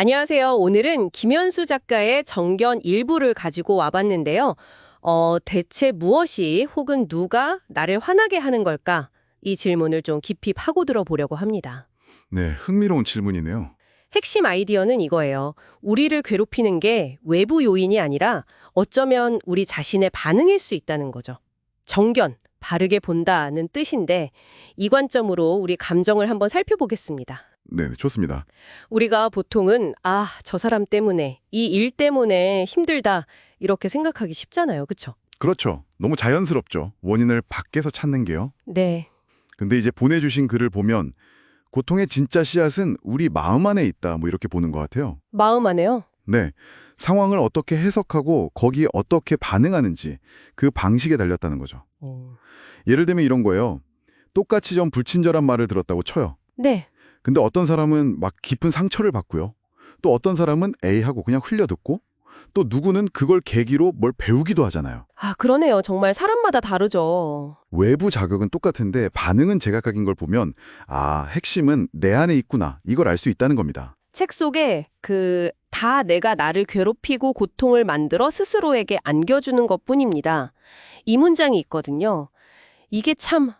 안녕하세요. 오늘은 김현수 작가의 정견 일부를 가지고 와봤는데요. 어, 대체 무엇이 혹은 누가 나를 화나게 하는 걸까? 이 질문을 좀 깊이 파고들어 보려고 합니다. 네, 흥미로운 질문이네요. 핵심 아이디어는 이거예요. 우리를 괴롭히는 게 외부 요인이 아니라 어쩌면 우리 자신의 반응일 수 있다는 거죠. 정견, 바르게 본다는 뜻인데 이 관점으로 우리 감정을 한번 살펴보겠습니다. 네, 좋습니다. 우리가 보통은 아, 저 사람 때문에, 이 일 때문에 힘들다 이렇게 생각하기 쉽잖아요. 그쵸? 그렇죠. 너무 자연스럽죠. 원인을 밖에서 찾는 게요. 네. 근데 이제 보내주신 글을 보면 고통의 진짜 씨앗은 우리 마음 안에 있다. 뭐 이렇게 보는 것 같아요. 마음 안에요. 네, 상황을 어떻게 해석하고 거기에 어떻게 반응하는지 그 방식에 달렸다는 거죠. 예를 들면 이런 거예요. 똑같이 좀 불친절한 말을 들었다고 쳐요. 네. 근데 어떤 사람은 막 깊은 상처를 받고요. 또 어떤 사람은 에이 하고 그냥 흘려듣고 또 누구는 그걸 계기로 뭘 배우기도 하잖아요. 아, 그러네요. 정말 사람마다 다르죠. 외부 자극은 똑같은데 반응은 제각각인 걸 보면 아, 핵심은 내 안에 있구나. 이걸 알 수 있다는 겁니다. 책 속에 그 다 내가 나를 괴롭히고 고통을 만들어 스스로에게 안겨주는 것뿐입니다. 이 문장이 있거든요. 이게 참 와,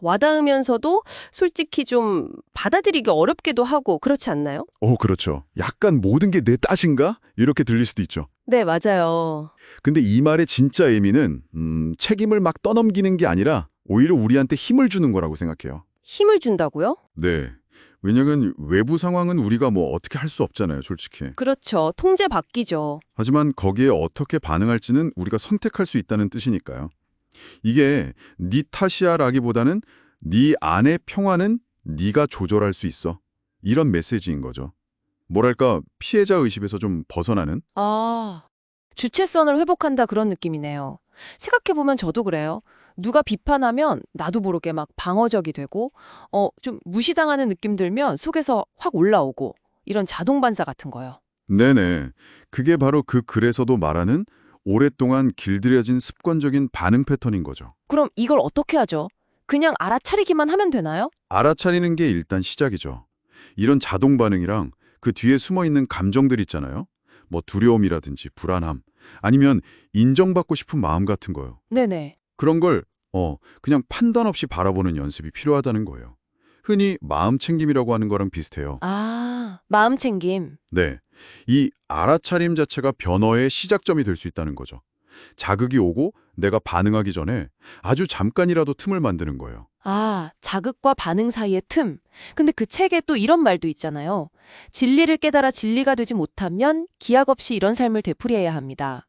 와 닿으면서도 솔직히 좀 받아들이기 어렵기도 하고 그렇지 않나요? 오, 그렇죠. 약간 모든 게 내 탓인가? 이렇게 들릴 수도 있죠. 네, 맞아요. 근데 이 말의 진짜 의미는 음, 책임을 막 떠넘기는 게 아니라 오히려 우리한테 힘을 주는 거라고 생각해요. 힘을 준다고요? 네. 왜냐면 외부 상황은 우리가 뭐 어떻게 할 수 없잖아요, 솔직히. 그렇죠. 통제 바뀌죠. 하지만 거기에 어떻게 반응할지는 우리가 선택할 수 있다는 뜻이니까요. 이게 네 탓이야라기보다는 네 안의 평화는 네가 조절할 수 있어. 이런 메시지인 거죠. 뭐랄까 피해자 의식에서 좀 벗어나는? 아, 주체성을 회복한다 그런 느낌이네요. 생각해보면 저도 그래요. 누가 비판하면 나도 모르게 막 방어적이 되고, 어, 좀 무시당하는 느낌 들면 속에서 확 올라오고, 이런 자동 반사 같은 거요. 네네. 그게 바로 그 글에서도 말하는 오랫동안 길들여진 습관적인 반응 패턴인 거죠. 그럼 이걸 어떻게 하죠? 그냥 알아차리기만 하면 되나요? 알아차리는 게 일단 시작이죠. 이런 자동 반응이랑 그 뒤에 숨어 있는 감정들 있잖아요. 뭐 두려움이라든지 불안함, 아니면 인정받고 싶은 마음 같은 거요. 네네. 그런 걸 어, 그냥 판단 없이 바라보는 연습이 필요하다는 거예요. 흔히 마음 챙김이라고 하는 거랑 비슷해요. 아, 마음 챙김. 네. 이 알아차림 자체가 변화의 시작점이 될 수 있다는 거죠. 자극이 오고 내가 반응하기 전에 아주 잠깐이라도 틈을 만드는 거예요. 아, 자극과 반응 사이의 틈. 근데 그 책에 또 이런 말도 있잖아요. 진리를 깨달아 진리가 되지 못하면 기약 없이 이런 삶을 되풀이해야 합니다.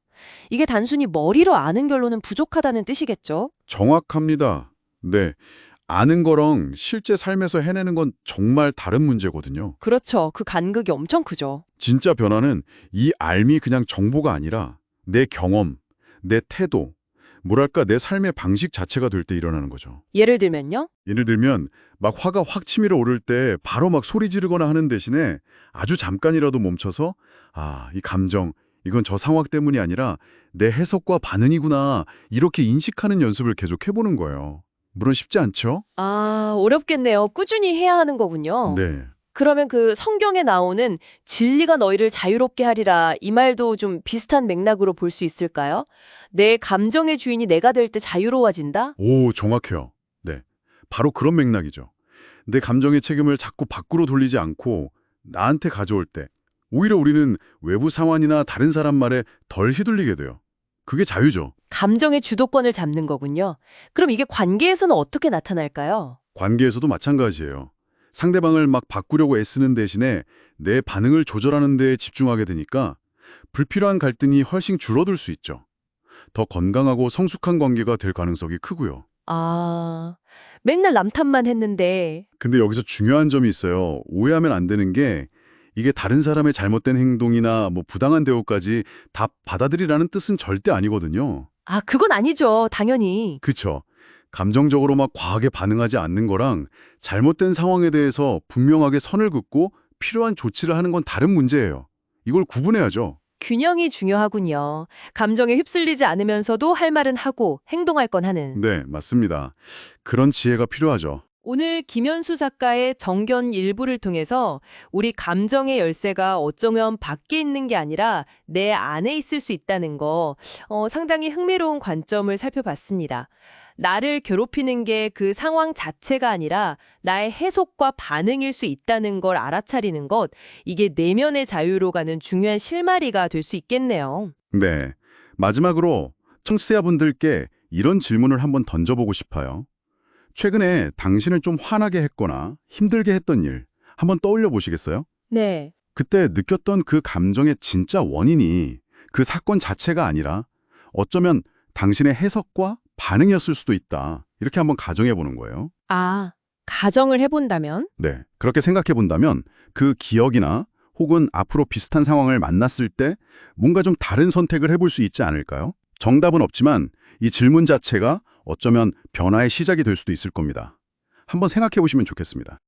이게 단순히 머리로 아는 결론은 부족하다는 뜻이겠죠? 정확합니다. 네. 아는 거랑 실제 삶에서 해내는 건 정말 다른 문제거든요. 그렇죠. 그 간극이 엄청 크죠. 진짜 변화는 이 알미 그냥 정보가 아니라 내 경험, 내 태도, 뭐랄까 내 삶의 방식 자체가 될 때 일어나는 거죠. 예를 들면요. 예를 들면 막 화가 확 치밀어 오를 때 바로 막 소리 지르거나 하는 대신에 아주 잠깐이라도 멈춰서 아, 이 감정, 이건 저 상황 때문이 아니라 내 해석과 반응이구나 이렇게 인식하는 연습을 계속 해보는 거예요. 물론 쉽지 않죠? 아, 어렵겠네요. 꾸준히 해야 하는 거군요. 네. 그러면 그 성경에 나오는 진리가 너희를 자유롭게 하리라 이 말도 좀 비슷한 맥락으로 볼 수 있을까요? 내 감정의 주인이 내가 될 때 자유로워진다? 오, 정확해요. 네. 바로 그런 맥락이죠. 내 감정의 책임을 자꾸 밖으로 돌리지 않고 나한테 가져올 때 오히려 우리는 외부 상황이나 다른 사람 말에 덜 휘둘리게 돼요. 그게 자유죠. 감정의 주도권을 잡는 거군요. 그럼 이게 관계에서는 어떻게 나타날까요? 관계에서도 마찬가지예요. 상대방을 막 바꾸려고 애쓰는 대신에 내 반응을 조절하는 데 집중하게 되니까 불필요한 갈등이 훨씬 줄어들 수 있죠. 더 건강하고 성숙한 관계가 될 가능성이 크고요. 아, 맨날 남탓만 했는데 근데 여기서 중요한 점이 있어요. 오해하면 안 되는 게 이게 다른 사람의 잘못된 행동이나 뭐 부당한 대우까지 다 받아들이라는 뜻은 절대 아니거든요. 아, 그건 아니죠. 당연히. 그쵸? 감정적으로 막 과하게 반응하지 않는 거랑 잘못된 상황에 대해서 분명하게 선을 긋고 필요한 조치를 하는 건 다른 문제예요. 이걸 구분해야죠. 균형이 중요하군요. 감정에 휩쓸리지 않으면서도 할 말은 하고 행동할 건 하는. 네, 맞습니다. 그런 지혜가 필요하죠. 오늘 김현수 작가의 정견 일부를 통해서 우리 감정의 열쇠가 어쩌면 밖에 있는 게 아니라 내 안에 있을 수 있다는 거 어, 상당히 흥미로운 관점을 살펴봤습니다. 나를 괴롭히는 게 그 상황 자체가 아니라 나의 해석과 반응일 수 있다는 걸 알아차리는 것, 이게 내면의 자유로 가는 중요한 실마리가 될 수 있겠네요. 네. 마지막으로 청취자분들께 이런 질문을 한번 던져보고 싶어요. 최근에 당신을 좀 화나게 했거나 힘들게 했던 일 한번 떠올려 보시겠어요? 네. 그때 느꼈던 그 감정의 진짜 원인이 그 사건 자체가 아니라 어쩌면 당신의 해석과 반응이었을 수도 있다. 이렇게 한번 가정해 보는 거예요. 아, 가정을 해본다면? 네. 그렇게 생각해 본다면 그 기억이나 혹은 앞으로 비슷한 상황을 만났을 때 뭔가 좀 다른 선택을 해볼 수 있지 않을까요? 정답은 없지만 이 질문 자체가 어쩌면 변화의 시작이 될 수도 있을 겁니다. 한번 생각해 보시면 좋겠습니다.